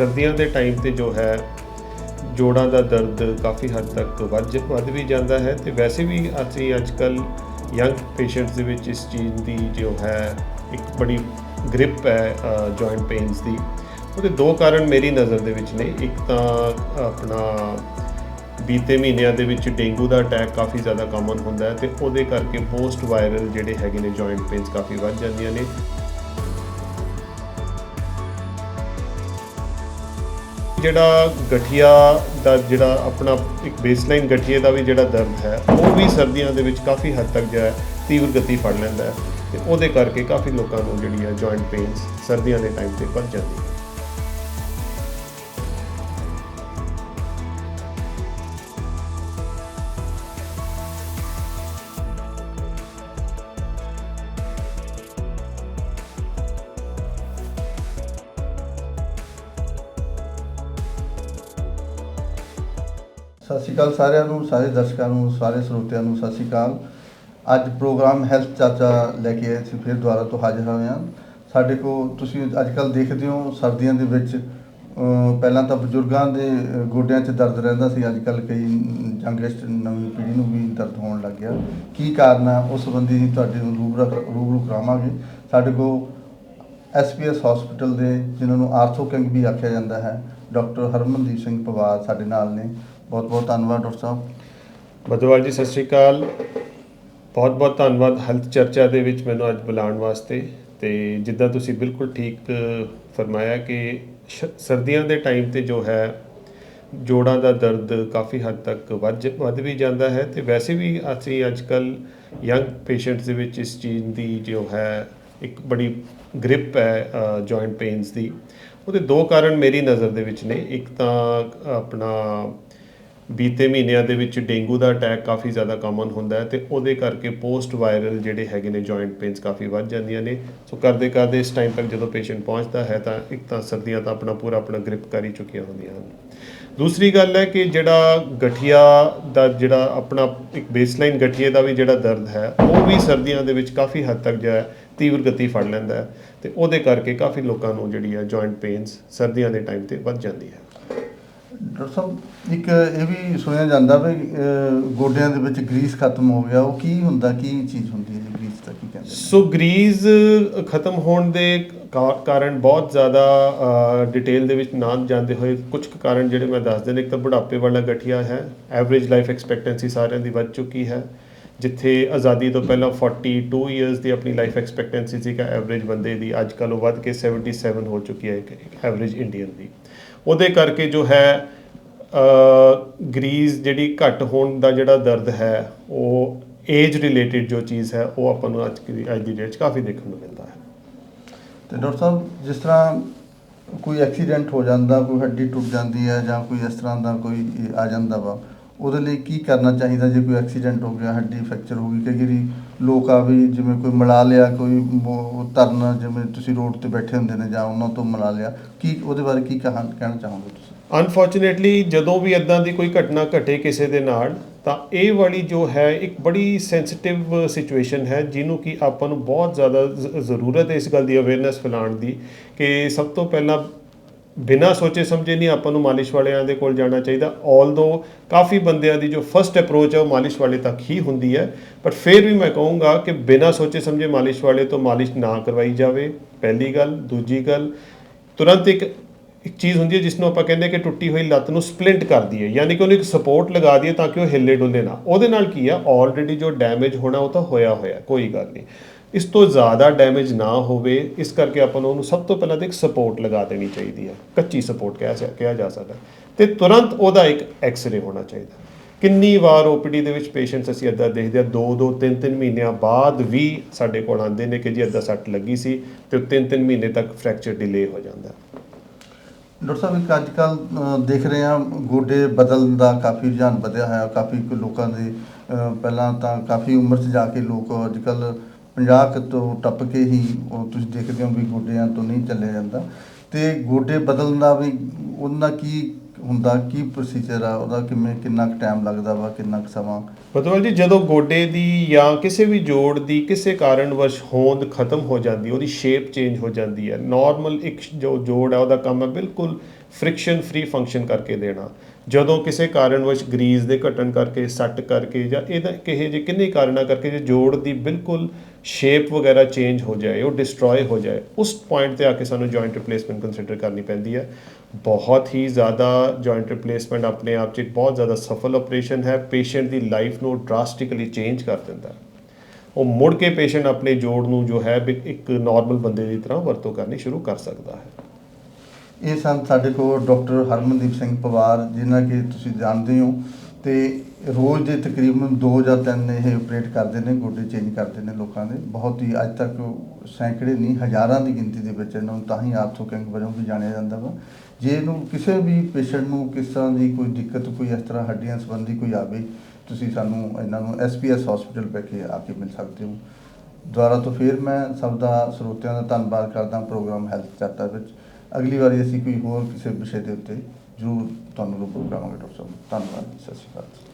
ਸਰਦੀਆਂ ਦੇ ਟਾਈਮ ਤੇ ਜੋ ਹੈ, ਜੋੜਾਂ ਦਾ ਦਰਦ ਕਾਫੀ ਹੱਦ ਤੱਕ ਵੱਧ ਵੱਧ ਵੀ ਜਾਂਦਾ ਹੈ ਤੇ ਵੈਸੇ ਵੀ ਅਸੀਂ ਅੱਜਕੱਲ ਯੰਗ ਪੇਸ਼ੈਂਟਸ ਦੇ ਵਿੱਚ ਇਸ ਚੀਜ਼ ਦੀ ਜੋ ਹੈ, ਇੱਕ ਬੜੀ ਗ੍ਰਿਪ ਹੈ ਜੁਆਇੰਟ ਪੇਨਸ ਦੀ। ਉਹਦੇ ਦੋ ਕਾਰਨ ਮੇਰੀ ਨਜ਼ਰ ਦੇ ਵਿੱਚ ਨੇ। ਇੱਕ ਤਾਂ ਆਪਣਾ ਬੀਤੇ ਮਹੀਨਿਆਂ ਦੇ ਵਿੱਚ ਡੇਂਗੂ ਦਾ ਅਟੈਕ ਕਾਫੀ ਜ਼ਿਆਦਾ ਕਾਮਨ ਹੁੰਦਾ ਹੈ ਤੇ ਉਹਦੇ ਕਰਕੇ ਪੋਸਟ ਵਾਇਰਲ ਜਿਹੜੇ ਹੈਗੇ ਨੇ ਜੁਆਇੰਟ ਪੇਨਸ ਕਾਫੀ ਵੱਧ ਜਾਂਦੀਆਂ ਨੇ। ਜਿਹੜਾ ਗਠੀਆ ਦਾ ਜਿਹੜਾ ਆਪਣਾ ਇੱਕ ਬੇਸਲਾਈਨ ਗਠੀਏ ਦਾ ਵੀ ਜਿਹੜਾ ਦਰਦ ਹੈ, ਉਹ ਵੀ ਸਰਦੀਆਂ ਦੇ ਵਿੱਚ ਕਾਫੀ ਹੱਦ ਤੱਕ ਜਿਹੜਾ ਤੀਵਰ ਗਤੀ ਫੜ ਲੈਂਦਾ ਹੈ ਤੇ ਉਹਦੇ ਕਰਕੇ ਕਾਫੀ ਲੋਕਾਂ ਨੂੰ ਜਿਹੜੀ ਹੈ ਜੁਆਇੰਟ ਪੇਨਸ ਸਰਦੀਆਂ ਦੇ ਟਾਈਮ ਤੇ ਵੱਧ ਜਾਂਦੀ ਹੈ। ਸਤਿ ਸ਼੍ਰੀ ਅਕਾਲ ਸਾਰਿਆਂ ਨੂੰ, ਸਾਰੇ ਦਰਸ਼ਕਾਂ ਨੂੰ, ਸਾਰੇ ਸਰੋਤਿਆਂ ਨੂੰ ਸਤਿ ਸ਼੍ਰੀ ਅਕਾਲ। ਅੱਜ ਪ੍ਰੋਗਰਾਮ ਹੈਲਥ ਚਾਚਾ ਲੈ ਕੇ ਆਏ ਸੀ, ਫਿਰ ਦੁਬਾਰਾ ਤੋਂ ਹਾਜ਼ਰ ਹੋਏ ਹਾਂ। ਸਾਡੇ ਕੋਲ ਤੁਸੀਂ ਅੱਜ ਕੱਲ ਦੇਖਦੇ ਹੋ, ਸਰਦੀਆਂ ਦੇ ਵਿੱਚ ਪਹਿਲਾਂ ਤਾਂ ਬਜ਼ੁਰਗਾਂ ਦੇ ਗੋਡਿਆਂ 'ਚ ਦਰਦ ਰਹਿੰਦਾ ਸੀ ਅੱਜ ਕੱਲ ਕਈ ਯੰਗੈਸਟ ਨਵੀਂ ਪੀੜ੍ਹੀ ਨੂੰ ਵੀ ਦਰਦ ਹੋਣ ਲੱਗ ਗਿਆ। ਕੀ ਕਾਰਨ ਹੈ ਉਸ ਸੰਬੰਧੀ ਅਸੀਂ ਤੁਹਾਡੇ ਨੂੰ ਰੂਬਰਾ ਰੂਬਰੂ ਕਰਾਵਾਂਗੇ। ਸਾਡੇ ਕੋਲ ਐਸਪੀਐਸ ਹਸਪੀਟਲ ਦੇ, ਜਿਨ੍ਹਾਂ ਨੂੰ ਆਰਥੋਕਿੰਗ ਵੀ ਆਖਿਆ ਜਾਂਦਾ ਹੈ, ਡਾਕਟਰ ਹਰਮਨਦੀਪ ਸਿੰਘ ਪਵਾਰ ਸਾਡੇ ਨਾਲ ਨੇ। ਬਹੁਤ ਬਹੁਤ ਧੰਨਵਾਦ ਡਾਕਟਰ ਸਾਹਿਬ। ਮਧੂਵਾਲ ਜੀ, ਸਤਿ ਸ਼੍ਰੀ ਅਕਾਲ। ਬਹੁਤ ਬਹੁਤ ਧੰਨਵਾਦ ਹੈਲਥ ਚਰਚਾ ਦੇ ਵਿੱਚ ਮੈਨੂੰ ਅੱਜ ਬੁਲਾਉਣ ਵਾਸਤੇ ਤੇ ਜਿੱਦਾਂ ਤੁਸੀਂ ਬਿਲਕੁਲ ਠੀਕ ਫਰਮਾਇਆ ਕਿ ਸ਼- ਸਰਦੀਆਂ ਦੇ ਟਾਈਮ ਤੇ ਜੋ ਹੈ, ਜੋੜਾਂ ਦਾ ਦਰਦ ਕਾਫੀ ਹੱਦ ਤੱਕ ਵੱਧ ਵੱਧ ਵੀ ਜਾਂਦਾ ਹੈ ਤੇ ਵੈਸੇ ਵੀ ਅਸੀਂ ਅੱਜਕੱਲ ਯੰਗ ਪੇਸ਼ੈਂਟਸ ਦੇ ਵਿੱਚ ਇਸ ਚੀਜ਼ ਦੀ ਜੋ ਹੈ, ਇੱਕ ਬੜੀ ਗ੍ਰਿਪ ਹੈ ਜੁਆਇੰਟ ਪੇਨਸ ਦੀ। ਉਹਦੇ ਦੋ ਕਾਰਨ ਮੇਰੀ ਨਜ਼ਰ ਦੇ ਵਿੱਚ ਨੇ। ਇੱਕ ਤਾਂ ਆਪਣਾ ਬੀਤੇ ਮਹੀਨਿਆਂ ਦੇ ਵਿੱਚ ਡੇਂਗੂ ਦਾ ਅਟੈਕ ਕਾਫੀ ਜ਼ਿਆਦਾ ਕਾਮਨ ਹੁੰਦਾ ਹੈ ਤੇ ਉਹਦੇ ਕਰਕੇ ਪੋਸਟ ਵਾਇਰਲ ਜਿਹੜੇ ਹੈਗੇ ਨੇ ਜੁਆਇੰਟ ਪੇਨਸ ਕਾਫੀ ਵੱਧ ਜਾਂਦੀਆਂ ਨੇ। ਸੋ ਕਰਦੇ ਕਰਦੇ ਇਸ ਟਾਈਮ ਤੱਕ ਜਦੋਂ ਪੇਸ਼ੈਂਟ ਪਹੁੰਚਦਾ ਹੈ ਤਾਂ ਇੱਕ ਤਾਂ ਸਰਦੀਆਂ ਤਾਂ ਆਪਣਾ ਪੂਰਾ ਆਪਣਾ ਗ੍ਰਿਪ ਕਰ ਹੀ ਚੁੱਕੀਆਂ ਹੁੰਦੀਆਂ ਹਨ। ਦੂਸਰੀ ਗੱਲ ਹੈ ਕਿ ਜਿਹੜਾ ਗਠੀਆ ਦਾ ਜਿਹੜਾ ਆਪਣਾ ਇੱਕ ਬੇਸਲਾਈਨ ਗਠੀਏ ਦਾ ਵੀ ਜਿਹੜਾ ਦਰਦ ਹੈ, ਉਹ ਵੀ ਸਰਦੀਆਂ ਦੇ ਵਿੱਚ ਕਾਫੀ ਹੱਦ ਤੱਕ ਜਿਹੜਾ ਤੀਵਰ ਗਤੀ ਫੜ ਲੈਂਦਾ ਹੈ ਤੇ ਉਹਦੇ ਕਰਕੇ ਕਾਫੀ ਲੋਕਾਂ ਨੂੰ ਜਿਹੜੀ ਹੈ ਜੁਆਇੰਟ ਪੇਨਸ ਸਰਦੀਆਂ ਦੇ ਟਾਈਮ ਤੇ ਵੱਧ ਜਾਂਦੀ ਹੈ। ਡਾਕਟਰ ਸਾਹਿਬ, ਇੱਕ ਇਹ ਵੀ ਸੁਣਿਆ ਜਾਂਦਾ ਵੀ ਗੋਡਿਆਂ ਦੇ ਵਿੱਚ ਗਰੀਸ ਖਤਮ ਹੋ ਗਿਆ, ਉਹ ਕੀ ਹੁੰਦਾ, ਕੀ ਚੀਜ਼ ਹੁੰਦੀ ਹੈ ਜੀ ਗਰੀਸ ਦਾ, ਕੀ ਕਹਿੰਦੇ ਨੇ? ਸੋ ਗਰੀਜ਼ ਖਤਮ ਹੋਣ ਦੇ ਕਾ- ਕਾਰਨ ਬਹੁਤ ਜ਼ਿਆਦਾ ਡਿਟੇਲ ਦੇ ਵਿੱਚ ਨਾ ਜਾਂਦੇ ਹੋਏ ਕੁਝ ਕਾਰਨ ਜਿਹੜੇ ਮੈਂ ਦੱਸਦੇ ਨੇ ਇੱਕ ਤਾਂ ਬੁਢਾਪੇ ਵਾਲਾ ਗਠੀਆ ਹੈ ਐਵਰੇਜ ਲਾਈਫ ਐਕਸਪੈਕਟੈਂਸੀ ਸਾਰਿਆਂ ਦੀ ਵੱਧ ਚੁੱਕੀ ਹੈ, ਜਿੱਥੇ ਆਜ਼ਾਦੀ ਤੋਂ ਪਹਿਲਾਂ 42 ਇਅਰਸ ਦੀ ਆਪਣੀ ਲਾਈਫ ਐਕਸਪੈਕਟੈਂਸੀ ਸੀ ਕਿ ਐਵਰੇਜ ਬੰਦੇ ਦੀ, ਅੱਜ ਕੱਲ੍ਹ ਉਹ ਵੱਧ ਕੇ 77 ਹੋ ਚੁੱਕੀ ਹੈ, ਇੱਕ ਐਵਰੇਜ ਇੰਡੀਅਨ ਦੀ। ਉਹਦੇ ਕਰਕੇ ਜੋ ਹੈ ਗਰੀਜ਼ ਜਿਹੜੀ ਘੱਟ ਹੋਣ ਦਾ ਜਿਹੜਾ ਦਰਦ ਹੈ, ਉਹ ਏਜ ਰਿਲੇਟਡ ਜੋ ਚੀਜ਼ ਹੈ, ਉਹ ਆਪਾਂ ਨੂੰ ਅੱਜ ਅੱਜ ਦੀ ਡੇਟ 'ਚ ਕਾਫੀ ਦੇਖਣ ਨੂੰ ਮਿਲਦਾ ਹੈ। ਤੇ ਡਾਕਟਰ ਸਾਹਿਬ, ਜਿਸ ਤਰ੍ਹਾਂ ਕੋਈ ਐਕਸੀਡੈਂਟ ਹੋ ਜਾਂਦਾ, ਕੋਈ ਹੱਡੀ ਟੁੱਟ ਜਾਂਦੀ ਹੈ ਜਾਂ ਕੋਈ ਇਸ ਤਰ੍ਹਾਂ ਦਾ ਕੋਈ ਆ ਜਾਂਦਾ ਵਾ ਉਹਦੇ ਲਈ ਕੀ ਕਰਨਾ ਚਾਹੀਦਾ ਜੇ ਕੋਈ ਐਕਸੀਡੈਂਟ ਹੋ ਗਿਆ, ਹੱਡੀ ਫ੍ਰੈਕਚਰ ਹੋ ਗਈ, ਕਈ ਵਾਰੀ ਲੋਕ ਆ ਵੀ ਜਿਵੇਂ ਕੋਈ ਮਿਲਾ ਲਿਆ, ਕੋਈ ਉਹ ਜਿਵੇਂ ਤੁਸੀਂ ਰੋਡ ਤੇ ਬੈਠੇ ਹੁੰਦੇ ਨੇ ਜਾਂ ਉਹਨਾਂ ਤੋਂ ਮਿਲਾ ਲਿਆ, ਕੀ ਉਹਦੇ ਬਾਰੇ ਕੀ ਕਹਾਂ, ਕਹਿਣਾ ਚਾਹੋਗੇ ਤੁਸੀਂ? ਅਨਫੋਰਚੂਨੇਟਲੀ ਜਦੋਂ ਵੀ ਇਦਾਂ ਦੀ ਕੋਈ ਘਟਨਾ ਘਟੇ ਕਿਸੇ ਦੇ ਨਾਲ, ਤਾਂ ਇਹ ਵਾਲੀ ਜੋ ਹੈ, ਇੱਕ ਬੜੀ ਸੈਂਸਿਟਿਵ ਸਿਚੁਏਸ਼ਨ ਹੈ, ਜਿਹਨੂੰ ਕਿ ਆਪਾਂ ਨੂੰ ਬਹੁਤ ਜ਼ਿਆਦਾ ਜ਼- ਜ਼ਰੂਰਤ ਹੈ ਇਸ ਗੱਲ ਦੀ ਅਵੇਅਰਨੈਸ ਫੈਲਾਉਣ ਦੀ, ਕਿ ਸਭ ਤੋਂ ਪਹਿਲਾਂ ਬਿਨਾਂ ਸੋਚੇ ਸਮਝੇ ਨਹੀਂ ਆਪਾਂ ਨੂੰ ਮਾਲਿਸ਼ ਵਾਲਿਆਂ ਦੇ ਕੋਲ ਜਾਣਾ ਚਾਹੀਦਾ। ਆਲਦੋ ਕਾਫੀ ਬੰਦਿਆਂ ਦੀ ਜੋ ਫਰਸਟ ਅਪਰੋਚ ਹੈ ਉਹ ਮਾਲਿਸ਼ ਵਾਲੇ ਤੱਕ ਹੀ ਹੁੰਦੀ ਹੈ। ਪਰ ਫਿਰ ਵੀ ਮੈਂ ਕਹੂੰਗਾ ਕਿ ਬਿਨਾਂ ਸੋਚੇ ਸਮਝੇ ਮਾਲਿਸ਼ ਵਾਲੇ ਤੋਂ ਮਾਲਿਸ਼ ਨਾ ਕਰਵਾਈ ਜਾਵੇ। ਪਹਿਲੀ ਗੱਲ। ਦੂਜੀ ਗੱਲ, ਤੁਰੰਤ ਇੱਕ ਇੱਕ ਚੀਜ਼ ਹੁੰਦੀ ਹੈ ਜਿਸ ਨੂੰ ਆਪਾਂ ਕਹਿੰਦੇ ਕਿ ਟੁੱਟੀ ਹੋਈ ਲੱਤ ਨੂੰ ਸਪਲਿੰਟ ਕਰ ਦਈਏ। ਯਾਨੀ ਕਿ ਉਹਨੂੰ ਇੱਕ ਸਪੋਰਟ ਲਗਾ ਦਈਏ ਤਾਂ ਕਿ ਉਹ ਹਿੱਲੇ ਡੁੱਲੇ ਨਾ। ਉਹਦੇ ਨਾਲ ਕੀ ਆ? ਆਲਰੇਡੀ ਜੋ ਡੈਮੇਜ ਹੋਣਾ ਉਹ ਤਾਂ ਹੋਇਆ ਹੋਇਆ, ਕੋਈ ਗੱਲ ਨਹੀਂ। ਇਸ ਤੋਂ ਜ਼ਿਆਦਾ ਡੈਮੇਜ ਨਾ ਹੋਵੇ, ਇਸ ਕਰਕੇ ਆਪਾਂ ਨੂੰ ਉਹਨੂੰ ਸਭ ਤੋਂ ਪਹਿਲਾਂ ਤਾਂ ਇੱਕ ਸਪੋਰਟ ਲਗਾ ਦੇਣੀ ਚਾਹੀਦੀ ਹੈ। ਕੱਚੀ ਸਪੋਰਟ ਕਿਹਾ ਜਾ ਕਿਹਾ ਜਾ ਸਕਦਾ ਤੇ ਤੁਰੰਤ ਉਹਦਾ ਇੱਕ ਐਕਸ-ਰੇ ਹੋਣਾ ਚਾਹੀਦਾ ਕਿੰਨੀ ਵਾਰ ਓਪੀਡੀ ਦੇ ਵਿੱਚ ਪੇਸ਼ੈਂਟਸ ਅਸੀਂ ਅੱਧਾ ਦੇਖਦੇ ਆ 2 2 3 3 ਮਹੀਨਿਆਂ ਬਾਅਦ ਵੀ ਸਾਡੇ ਕੋਲ ਆਉਂਦੇ ਨੇ ਕਿ ਜੀ ਅੱਧਾ ਸੱਟ ਲੱਗੀ ਸੀ ਤੇ 3 3 ਮਹੀਨੇ ਤੱਕ ਫ੍ਰੈਕਚਰ ਡਿਲੇ ਹੋ ਜਾਂਦਾ ਹੈ। ਡਾਕਟਰ ਸਾਹਿਬ, ਇੱਕ ਅੱਜ ਕੱਲ ਦੇਖ ਰਹੇ ਹਾਂ, ਗੋਡੇ ਬਦਲਣ ਦਾ ਕਾਫੀ ਰੁਝਾਨ ਵਧਿਆ ਹੋਇਆ, ਕਾਫੀ ਲੋਕਾਂ ਦੇ ਪਹਿਲਾਂ ਤਾਂ ਕਾਫੀ ਉਮਰ 'ਚ ਜਾ ਕੇ ਲੋਕ ਅੱਜ ਕੱਲ 50 ਤੋਂ ਟੱਪ ਕੇ ਹੀ ਉਹ ਤੁਸੀਂ ਦੇਖਦੇ ਹੋ ਵੀ ਗੋਡਿਆਂ ਤੋਂ ਨਹੀਂ ਚੱਲਿਆ ਜਾਂਦਾ। ਤੇ ਗੋਡੇ ਬਦਲਣ ਦਾ ਵੀ ਉਹਨਾਂ ਕੀ ਹੁੰਦਾ, ਕੀ ਪ੍ਰੋਸੀਜਰ ਆ, ਉਹਦਾ ਕਿਵੇਂ, ਕਿੰਨਾ ਕੁ ਟਾਈਮ ਲੱਗਦਾ ਵਾ, ਕਿੰਨਾ ਕੁ ਸਮਾਂ? ਮਤਲਬ ਜੀ, ਜਦੋਂ ਗੋਡੇ ਦੀ ਜਾਂ ਕਿਸੇ ਵੀ ਜੋੜ ਦੀ ਕਿਸੇ ਕਾਰਨਵਸ਼ ਹੋਂਦ ਖਤਮ ਹੋ ਜਾਂਦੀ, ਉਹਦੀ ਸ਼ੇਪ ਚੇਂਜ ਹੋ ਜਾਂਦੀ ਹੈ। ਨਾਰਮਲ ਇੱਕ ਜੋ ਜੋੜ ਹੈ ਉਹਦਾ ਕੰਮ ਹੈ ਬਿਲਕੁਲ ਫ੍ਰਿਕਸ਼ਨ ਫ੍ਰੀ ਫੰਕਸ਼ਨ ਕਰਕੇ ਦੇਣਾ। ਜਦੋਂ ਕਿਸੇ ਕਾਰਨ ਵਸ਼ ਗਰੀਸ ਦੇ ਘਟਣ ਕਰਕੇ, ਸੱਟ ਕਰਕੇ ਜਾਂ ਇਹਦਾ ਕਿਹੇ ਜੇ ਕਿੰਨੇ ਕਾਰਨਾਂ ਕਰਕੇ ਜੇ ਜੋੜ ਦੀ ਬਿਲਕੁਲ ਸ਼ੇਪ ਵਗੈਰਾ ਚੇਂਜ ਹੋ ਜਾਏ, ਉਹ ਡਿਸਟਰੋਏ ਹੋ ਜਾਏ, ਉਸ ਪੁਆਇੰਟ ਤੇ ਆ ਕੇ ਸਾਨੂੰ ਜੁਆਇੰਟ ਰਿਪਲੇਸਮੈਂਟ ਕੰਸੀਡਰ ਕਰਨੀ ਪੈਂਦੀ ਹੈ। ਬਹੁਤ ਹੀ ਜ਼ਿਆਦਾ ਜੁਆਇੰਟ ਰਿਪਲੇਸਮੈਂਟ ਆਪਣੇ ਆਪ 'ਚ ਇੱਕ ਬਹੁਤ ਜ਼ਿਆਦਾ ਸਫਲ ਆਪਰੇਸ਼ਨ ਹੈ ਪੇਸ਼ੈਂਟ ਦੀ ਲਾਈਫ ਨੂੰ ਡਰਾਸਟਿਕਲੀ ਚੇਂਜ ਕਰ ਦਿੰਦਾ। ਉਹ ਮੁੜ ਕੇ ਪੇਸ਼ੈਂਟ ਆਪਣੇ ਜੋੜ ਨੂੰ ਜੋ ਹੈ ਵੀ ਇੱਕ ਨਾਰਮਲ ਬੰਦੇ ਦੀ ਤਰ੍ਹਾਂ ਵਰਤੋਂ ਕਰਨੀ ਸ਼ੁਰੂ ਕਰ ਸਕਦਾ ਹੈ। ਇਹ ਸਨ ਸਾਡੇ ਕੋਲ ਡਾਕਟਰ ਹਰਮਨਦੀਪ ਸਿੰਘ ਪਵਾਰ, ਜਿਨ੍ਹਾਂ ਕਿ ਤੁਸੀਂ ਜਾਣਦੇ ਹੋ। ਤੇ ਰੋਜ਼ ਦੇ ਤਕਰੀਬਨ 2 ਜਾਂ 3 ਇਹ ਆਪਰੇਟ ਕਰਦੇ ਨੇ, ਗੋਡੇ ਚੇਂਜ ਕਰਦੇ ਨੇ ਲੋਕਾਂ ਦੇ। ਬਹੁਤ ਹੀ ਅੱਜ ਤੱਕ ਸੈਂਕੜੇ ਨਹੀਂ, ਹਜ਼ਾਰਾਂ ਦੀ ਗਿਣਤੀ ਦੇ ਵਿੱਚ ਇਹਨਾਂ ਨੂੰ ਤਾਂ ਹੀ ਆਰਥੋ ਕਿੰਗ ਵਜੋਂ ਵੀ ਜਾਣਿਆ ਜਾਂਦਾ ਵਾ। ਜੇ ਇਹਨੂੰ ਕਿਸੇ ਵੀ ਪੇਸ਼ੈਂਟ ਨੂੰ ਕਿਸ ਤਰ੍ਹਾਂ ਦੀ ਕੋਈ ਦਿੱਕਤ, ਕੋਈ ਇਸ ਤਰ੍ਹਾਂ ਹੱਡੀਆਂ ਸੰਬੰਧੀ ਕੋਈ ਆਵੇ, ਤੁਸੀਂ ਸਾਨੂੰ ਇਹਨਾਂ ਨੂੰ ਐਸਪੀਐਸ ਹਸਪੀਟਲ ਕੇ ਆ ਕੇ ਮਿਲ ਸਕਦੇ ਹੋ। ਦੁਬਾਰਾ ਤੋਂ ਫਿਰ ਮੈਂ ਸਭ ਦਾ ਸਰੋਤਿਆਂ ਦਾ ਧੰਨਵਾਦ ਕਰਦਾ ਪ੍ਰੋਗਰਾਮ ਹੈਲਥ ਚਰਚਾ ਵਿੱਚ। ਅਗਲੀ ਵਾਰੀ ਅਸੀਂ ਕੋਈ ਹੋਰ ਕਿਸੇ ਵਿਸ਼ੇ ਦੇ ਉੱਤੇ ਜ਼ਰੂਰ ਤੁਹਾਨੂੰ ਰੂਬਰੂ ਕਰਾਂਗੇ ਡਾਕਟਰ ਸਾਹਿਬ। ਧੰਨਵਾਦ ਸਤਿ ਸ਼੍ਰੀ ਅਕਾਲ।